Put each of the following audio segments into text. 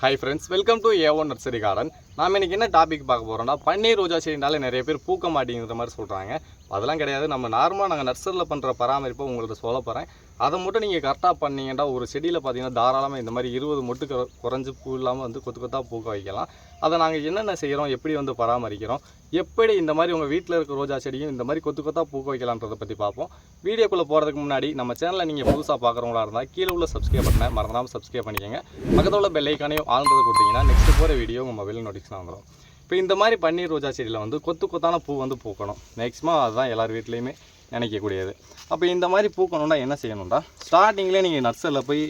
Hi friends welcome to A one nursery garden நாம் இன்னைக்கு என்ன டாபிக் பார்க்க போகிறோம்னா பன்னீர் ரோஜா செடினாலே நிறைய பேர் பூக்க மாட்டேங்கிற மாதிரி சொல்கிறாங்க அதெல்லாம் கிடையாது. நம்ம நார்மலாக நாங்கள் நர்சரியில் பண்ணுற பராமரிப்பை உங்களுக்கு சொல்ல போகிறேன் அதை மட்டும் நீங்கள் கரெக்டாக பண்ணீங்கன்னா ஒரு செடியில் பார்த்தீங்கன்னா தாராளமாக இந்த மாதிரி இருபது மொட்டு குற- குறைஞ்சு பூ இல்லாமல் வந்து கொத்து கொத்தாக பூக்க வைக்கலாம். அதை நாங்கள் என்னென்ன செய்கிறோம் எப்படி வந்து பராமரிக்கிறோம் எப்படி இந்த மாதிரி உங்கள் வீட்டில் இருக்க ரோஜா செடியும் இந்த மாதிரி கொத்து கொத்தாக பூக்க வைக்கலான்றதை பற்றி பார்ப்போம். வீடியோக்குள்ளே போகிறதுக்கு முன்னாடி நம்ம சேனலை நீங்கள் புதுசாக பார்க்குறவங்களா இருந்தால் கீழே உள்ள சப்ஸ்கிரைப் பண்ண மறந்தாமல் சப்ஸ்கிரைப் பண்ணிக்கோங்க. பக்கத்தில் உள்ள பெல்லைக்கானையும் ஆழ்ந்தது கொடுத்தீங்கன்னா நெக்ஸ்ட் போகிற வீடியோ உங்கள் மொபைல் நோட்டிஃபிகேஷன் வந்துடும் இப்போ இந்த மாதிரி பன்னீர் ரோஜா செடியில் வந்து கொத்து கொத்தான பூ வந்து பூக்கணும். மேக்ஸிமம் அதுதான் எல்லார் வீட்லேயுமே நினைக்கக்கூடியது. அப்போ இந்த மாதிரி பூக்கணும்னா என்ன செய்யணும்டா? ஸ்டார்டிங்லேயே நீங்கள் நர்சரியில் போய்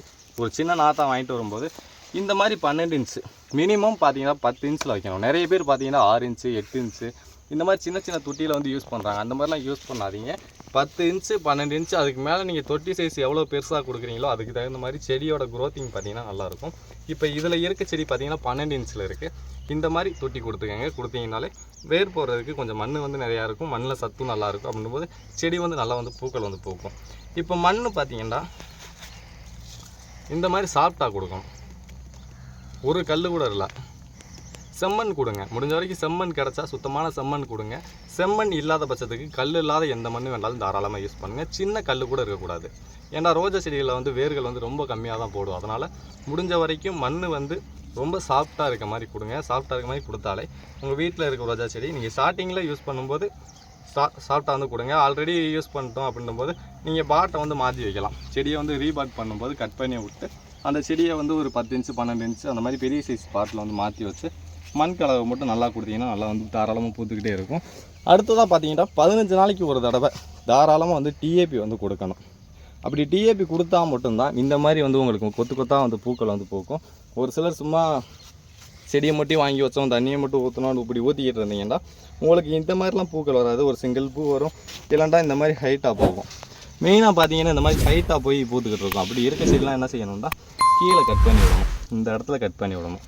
ஒரு சின்ன நாத்தா வாங்கிட்டு வரும்போது இந்த மாதிரி பன்னெண்டு இன்ச்சு மினிமம் பார்த்தீங்கன்னா பத்து இன்ச்சில் வைக்கணும். நிறைய பேர் பார்த்தீங்கன்னா ஆறு இன்ச்சு எட்டு இன்ச்சு இந்த மாதிரி சின்ன சின்ன தொட்டியில் வந்து யூஸ் பண்ணுறாங்க அந்த மாதிரிலாம் யூஸ் பண்ணாதீங்க. பத்து இன்ச்சு பன்னெண்டு இன்ச்சு அதுக்கு மேலே நீங்கள் தொட்டி சைஸ் எவ்வளோ பெருசாக கொடுக்குறீங்களோ அதுக்கு தகுந்த மாதிரி செடியோட க்ரோத்திங் பார்த்தீங்கன்னா நல்லாயிருக்கும் இப்போ இதில் இருக்க செடி பார்த்தீங்கன்னா பன்னெண்டு இன்ச்சில் இருக்குது இந்த மாதிரி தொட்டி கொடுத்துக்கங்க. கொடுத்தீங்கனாலே வேர் போடுறதுக்கு கொஞ்சம் மண் வந்து நிறையா இருக்கும். மண்ணில் சத்தும் நல்லாயிருக்கும் அப்படின்னும்போது செடி வந்து நல்லா வந்து பூக்கள் வந்து பூக்கும். இப்போ மண் பார்த்தீங்கன்னா இந்த மாதிரி சாஃப்டாக கொடுக்கணும் ஒரு கல் கூட இல்லை செம்மண் கொடுங்க. முடிஞ்ச வரைக்கும் செம்மண் கிடச்சா சுத்தமான செம்மண் கொடுங்க. செம்மண் இல்லாத பட்சத்துக்கு கல் இல்லாத எந்த மண் வேணாலும் தாராளமாக யூஸ் பண்ணுங்கள் சின்ன கல் கூட இருக்கக்கூடாது. ஏன்னா ரோஜா செடிகளில் வந்து வேர்கள் வந்து ரொம்ப கம்மியாக தான் போடும். அதனால் முடிஞ்ச வரைக்கும் மண் வந்து ரொம்ப சாஃப்டாக இருக்க மாதிரி கொடுங்க. சாஃப்டாக இருக்க மாதிரி கொடுத்தாலே உங்கள் வீட்டில் இருக்க ரோஜா செடி நீங்கள் ஸ்டார்டிங்கில் யூஸ் பண்ணும்போது சா சாஃப்டாக வந்து கொடுங்க. ஆல்ரெடி யூஸ் பண்ணிட்டோம் அப்படின்னும் போது நீங்கள் பாட்டை வந்து மாற்றி வைக்கலாம். செடியை வந்து ரீபாட் பண்ணும்போது கட் பண்ணி விட்டு அந்த செடியை வந்து ஒரு பத்து இன்ச்சு பன்னெண்டு இன்ச்சு அந்த மாதிரி பெரிய சைஸ் பாட்டில் வந்து மாற்றி வச்சு மண் கலவை மட்டும் நல்லா கொடுத்தீங்கன்னா நல்லா வந்து தாராளமாக பூத்துக்கிட்டே இருக்கும். அடுத்ததாக பார்த்தீங்கன்னா பதினஞ்சு நாளைக்கு ஒரு தடவை தாராளமாக வந்து டிஏபி வந்து கொடுக்கணும். அப்படி டிஏபி கொடுத்தா மட்டும்தான் இந்த மாதிரி வந்து உங்களுக்கு கொத்து கொத்தாக வந்து பூக்கள் வந்து பூக்கும். ஒரு சிலர் சும்மா செடியை மட்டும் வாங்கி வச்சோம் தண்ணியை மட்டும் ஊற்றணும் இப்படி ஊற்றிக்கிட்டு இருந்தீங்கன்னா உங்களுக்கு இந்த மாதிரிலாம் பூக்கள் வராது. ஒரு சிங்கிள் பூ வரும். இல்லைண்டா இந்த மாதிரி ஹைட்டாக போகும். மெயினாக பார்த்தீங்கன்னா இந்த மாதிரி ஹைட்டாக போய் பூத்துக்கிட்டு இருக்கும் அப்படி இருக்க செடிலாம் என்ன செய்யணும்னா கீழே கட் பண்ணி விடணும். இந்த இடத்துல கட் பண்ணி விடணும்.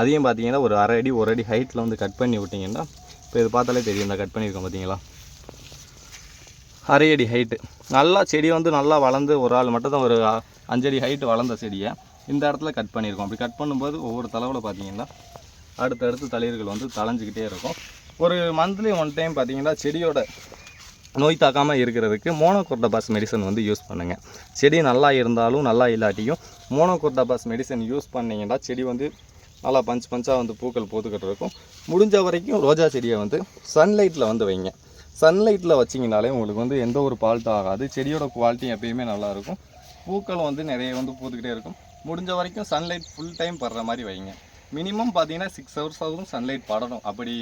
அதையும் பார்த்தீங்கன்னா ஒரு அரை அடி ஒரு அடி ஹைட்டில் வந்து கட் பண்ணி விட்டிங்கன்னா இப்போ இது பார்த்தாலே தெரியும். இந்த கட் பண்ணியிருக்கோம் பார்த்தீங்களா அரை அடி ஹைட்டு நல்லா செடி வந்து நல்லா வளர்ந்து ஒரு ஆள் மட்டும் தான் ஒரு அஞ்சடி ஹைட்டு வளர்ந்த செடியை இந்த இடத்துல கட் பண்ணியிருக்கோம். அப்படி கட் பண்ணும்போது ஒவ்வொரு தளவில் பார்த்தீங்கன்னா அடுத்தடுத்து தளிர்கள் வந்து தளைஞ்சிக்கிட்டே இருக்கும். ஒரு மந்த்லி ஒன் டைம் பார்த்தீங்கன்னா செடியோட நோய் தாக்காமல் இருக்கிறதுக்கு மோனோகோர்டபாஸ் மெடிசன் வந்து யூஸ் பண்ணுங்கள் செடி நல்லா இருந்தாலும் நல்லா இல்லாட்டியும் மோனோகோர்டபாஸ் மெடிசன் யூஸ் பண்ணிங்கன்னா செடி வந்து நல்லா பஞ்ச் பஞ்சாக வந்து பூக்கள் பூத்துக்கிட்டு இருக்கும். முடிஞ்ச வரைக்கும் ரோஜா செடியை வந்து சன்லைட்டில் வந்து வைங்க. சன்லைட்டில் வச்சிங்கனாலே உங்களுக்கு வந்து எந்த ஒரு ஃபால்ட்டும் ஆகாது. செடியோட குவாலிட்டி எப்பயுமே நல்லாயிருக்கும் பூக்கள் வந்து நிறைய வந்து பூத்துக்கிட்டே இருக்கும். முடிஞ்ச வரைக்கும் சன்லைட் ஃபுல் டைம் படுற மாதிரி வைங்க. மினிமம் பார்த்தீங்கன்னா சிக்ஸ் ஹவர்ஸ் ஆகும் சன்லைட் படணும். அப்படி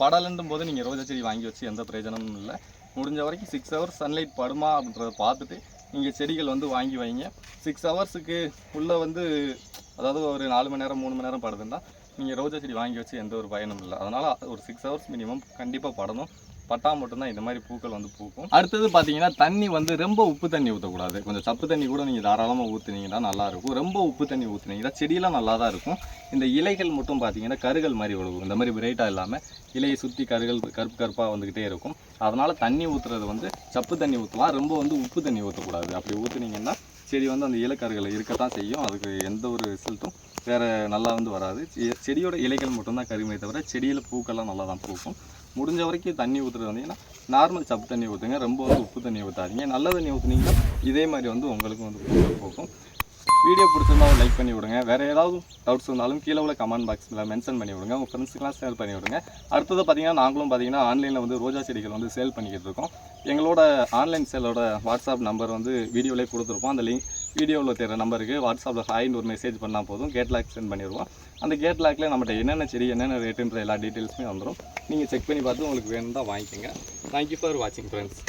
படலன்றும் போது நீங்கள் ரோஜா செடி வாங்கி வச்சு எந்த பிரயோஜனமும் இல்லை. முடிஞ்ச வரைக்கும் சிக்ஸ் ஹவர்ஸ் சன்லைட் படுமா அப்படின்றத பார்த்துட்டு நீங்கள் செடிகள் வந்து வாங்கி வைங்க. சிக்ஸ் ஹவர்ஸுக்கு உள்ளே வந்து அதாவது ஒரு நாலு மணி நேரம் மூணு மணி நேரம் படுதுன்னா நீங்கள் ரோஜா செடி வாங்கி வச்சு எந்த ஒரு பயனும் இல்லை. அதனால் ஒரு சிக்ஸ் ஹவர்ஸ் மினிமம் கண்டிப்பாக படணும். பட்டா மட்டும்தான் இந்த மாதிரி பூக்கள் வந்து பூக்கும். அடுத்தது பார்த்தீங்கன்னா தண்ணி வந்து ரொம்ப உப்பு தண்ணி ஊற்றக்கூடாது கொஞ்சம் சப்பு தண்ணி கூட நீங்கள் தாராளமாக ஊற்றுனீங்கன்னா நல்லாயிருக்கும் ரொம்ப உப்பு தண்ணி ஊற்றுனீங்கன்னா செடியெலாம் நல்லா தான் இருக்கும். இந்த இலைகள் மட்டும் பார்த்தீங்கன்னா கருகள் மாதிரி விழுகும் இந்த மாதிரி பிரைட்டாக இல்லாமல் இலையை சுற்றி கருகள் கருப்பு கருப்பாக வந்துக்கிட்டே இருக்கும். அதனால் தண்ணி ஊற்றுறது வந்து சப்பு தண்ணி ஊற்றலாம் ரொம்ப வந்து உப்பு தண்ணி ஊற்றக்கூடாது அப்படி ஊற்றுனீங்கன்னா செடி வந்து அந்த இலக்கருகளை இருக்கத்தான் செய்யும். அதுக்கு எந்த ஒரு ரிசல்ட்டும் வேறு நல்லா வந்து வராது. செடியோட இலைகள் மட்டும்தான் கருமையை தவிர செடியில் பூக்கள்லாம் நல்லா தான் பூக்கும். முடிஞ்ச வரைக்கும் தண்ணி ஊற்றுறது வந்தீங்கன்னா நார்மல் சப்பு தண்ணி ஊற்றுங்க ரொம்ப வந்து உப்பு தண்ணி ஊற்றாதீங்க நல்ல தண்ணி ஊற்றுனீங்கன்னா இதே மாதிரி வந்து உங்களுக்கும் வந்து போகும். வீடியோ பிடிச்சிருந்தா லைக் பண்ணி விடுங்க. வேறு ஏதாவது டவுட்ஸ் இருந்தாலும் கீழே உள்ள கமெண்ட் பாக்ஸில் மென்ஷன் பண்ணி விடுங்க. உங்கள் ஃப்ரெண்ட்ஸுக்கெலாம் ஷேர் பண்ணி விடுங்க. அடுத்தது பார்த்தீங்கன்னா நாங்களும் பார்த்தீங்கன்னா ஆன்லைனில் வந்து ரோஜா செடிகள் வந்து சேல் பண்ணிக்கிட்டு இருக்கோம். எங்களோட ஆன்லைன் சேலோட வாட்ஸ்அப் நம்பர் வந்து வீடியோவிலே கொடுத்துருப்போம். அந்த லிங்க் வீடியோவில் தெரிகிற நம்பருக்கு வாட்ஸ்அப்பில் ஹாய்னு ஒரு மெசேஜ் பண்ணால் போதும். கேட்லாக் சென்ட் பண்ணிடுவோம். அந்த கேட்லாக்ல நம்மகிட்ட என்னென்ன செடி என்னென்ன ரேட்டுன்ற எல்லா டீட்டெயில்ஸுமே வந்துடும் நீங்கள் செக் பண்ணி பார்த்து உங்களுக்கு வேணும் தான் வாங்கிக்கோங்க. தேங்க்யூ ஃபார் வாட்சிங் ஃப்ரெண்ட்ஸ்